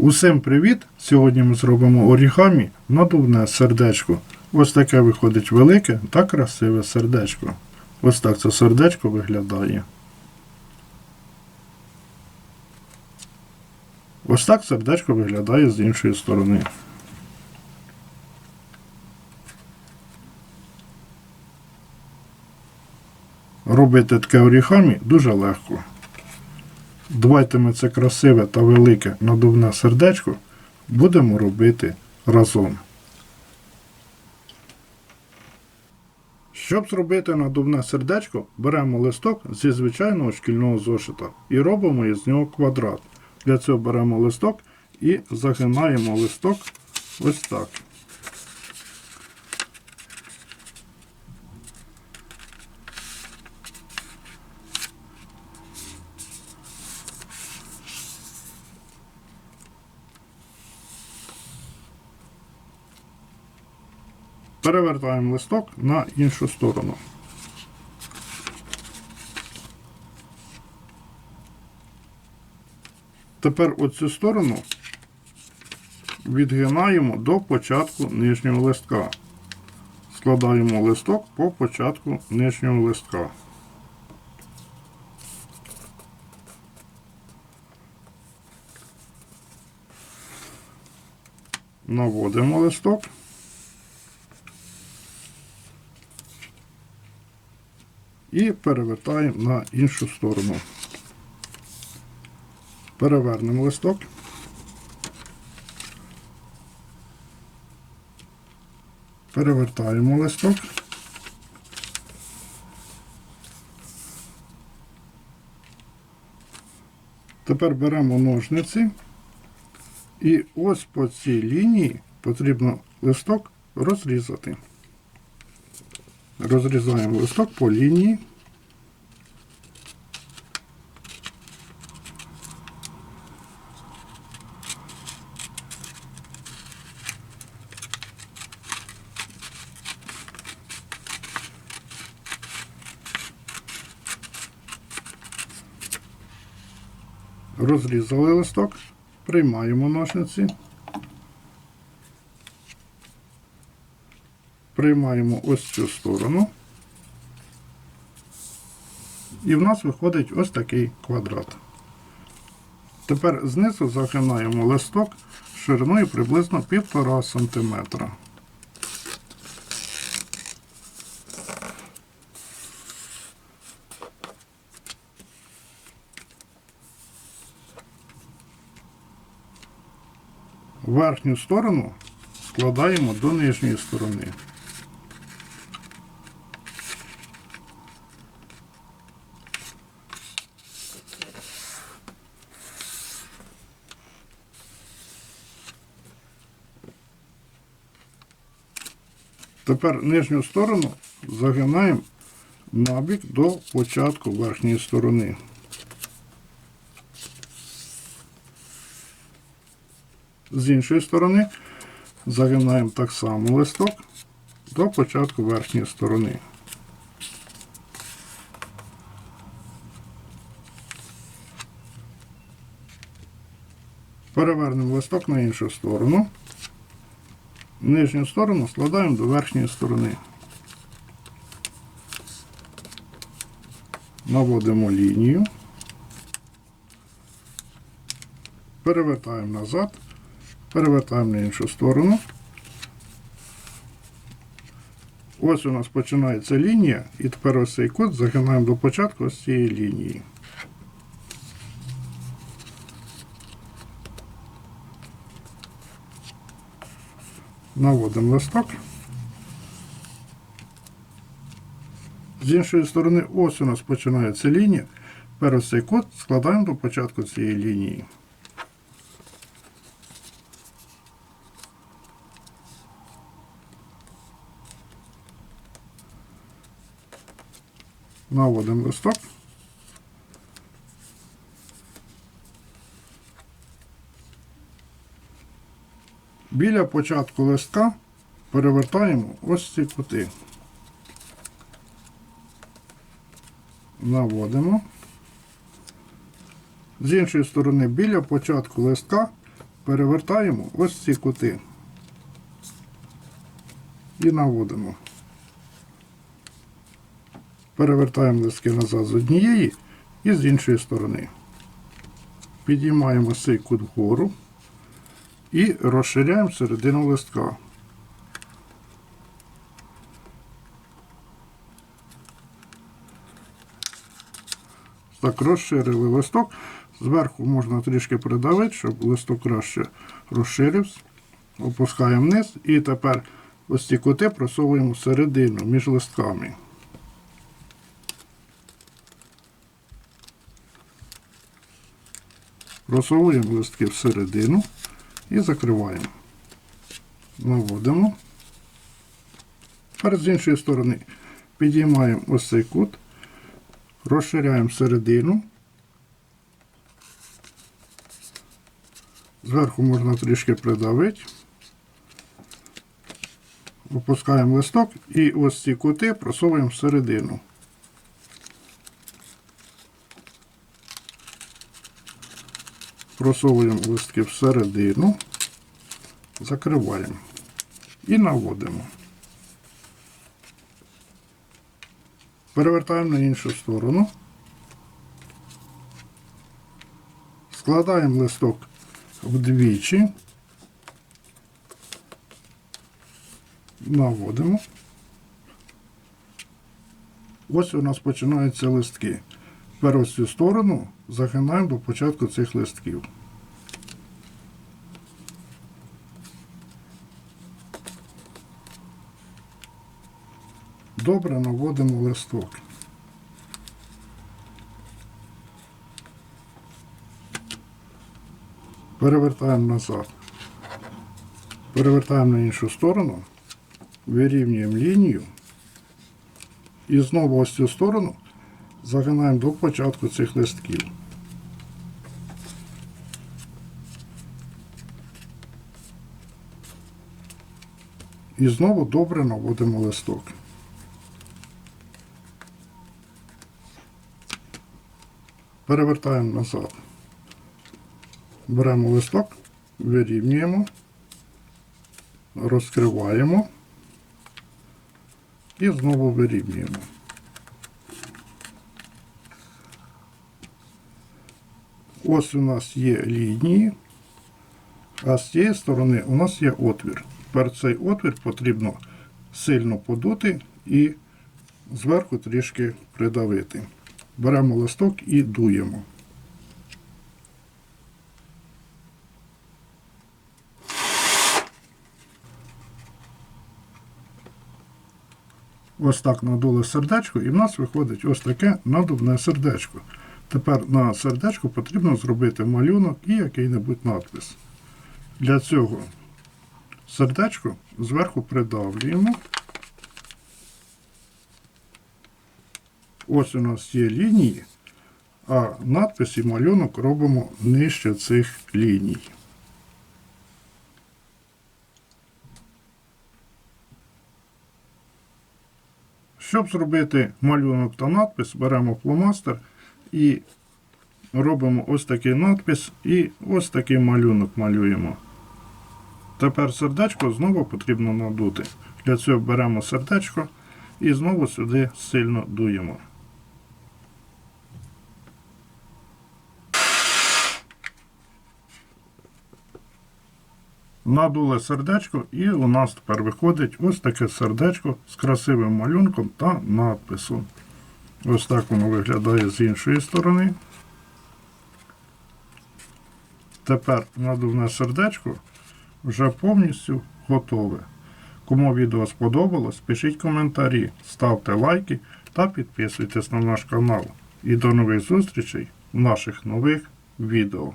Усім привіт! Сьогодні ми зробимо орігамі надувне сердечко. Ось таке виходить велике та красиве сердечко. Ось так це сердечко виглядає. Ось так сердечко виглядає з іншої сторони. Робити таке орігамі дуже легко. Давайте ми це красиве та велике надувне сердечко будемо робити разом. Щоб зробити надувне сердечко, беремо листок зі звичайного шкільного зошита і робимо із нього квадрат. Для цього беремо листок і загинаємо листок ось так. Перевертаємо листок на іншу сторону. Тепер оцю сторону відгинаємо до початку нижнього листка. Складаємо листок по початку нижнього листка. Наводимо листок. І перевертаємо на іншу сторону. Перевернемо листок. Перевертаємо листок. Тепер беремо ножниці і ось по цій лінії потрібно листок розрізати. Розрізаємо листок по лінії. Розрізали листок, приймаємо ножниці. Приймаємо ось цю сторону. І в нас виходить ось такий квадрат. Тепер знизу загинаємо листок шириною приблизно 1,5 см. Верхню сторону складаємо до нижньої сторони. Тепер нижню сторону загинаємо набік до початку верхньої сторони. З іншої сторони загинаємо так само листок до початку верхньої сторони. Перевернемо листок на іншу сторону. Нижню сторону складаємо до верхньої сторони. Наводимо лінію. Перевертаємо назад, перевертаємо на іншу сторону. Ось у нас починається лінія, і тепер ось цей кут загинаємо до початку ось цієї лінії. Наводимо листок. З іншої сторони, ось у нас починається лінія. Ось цей кут складаємо до початку цієї лінії. Наводимо листок. Біля початку листка перевертаємо ось ці кути. Наводимо. З іншої сторони, біля початку листка перевертаємо ось ці кути і наводимо. Перевертаємо листки назад з однієї і з іншої сторони. Підіймаємо цей кут вгору і розширяємо середину листка. Так, розширили листок. Зверху можна трішки придавити, щоб листок краще розширився. Опускаємо вниз і тепер ось ці кути просовуємо всередину між листками. Просовуємо листки всередину і закриваємо. Наводимо. Тепер з іншої сторони підіймаємо ось цей кут, розширяємо середину. Зверху можна трішки придавити. Опускаємо листок і ось ці кути просовуємо всередину. Просовуємо листки всередину, закриваємо і наводимо. Перевертаємо на іншу сторону. Складаємо листок вдвічі. Наводимо. Ось у нас починаються листки. Тепер ось цю сторону загинаємо до початку цих листків. Добре наводимо листок. Перевертаємо назад. Перевертаємо на іншу сторону, вирівнюємо лінію і знову ось цю сторону загинаємо до початку цих листків. І знову добре наводимо листок. Перевертаємо назад. Беремо листок, вирівнюємо, розкриваємо і знову вирівнюємо. Ось у нас є лінії, а з цієї сторони у нас є отвір. Тепер цей отвір потрібно сильно подути і зверху трішки придавити. Беремо листок і дуємо. Ось так надули сердечко, і в нас виходить ось таке надувне сердечко. Тепер на сердечку потрібно зробити малюнок і який-небудь надпис. Для цього сердечко зверху придавлюємо. Ось у нас є лінії, а надпис і малюнок робимо нижче цих ліній. Щоб зробити малюнок та надпис, беремо фломастер і робимо ось такий надпис і ось такий малюнок малюємо. Тепер сердечко знову потрібно надути. Для цього беремо сердечко і знову сюди сильно дуємо. Надуле сердечко, і у нас тепер виходить ось таке сердечко з красивим малюнком та надписом. Ось так воно виглядає з іншої сторони. Тепер надувне сердечко вже повністю готове. Кому відео сподобалось, пишіть коментарі, ставте лайки та підписуйтесь на наш канал. І до нових зустрічей в наших нових відео.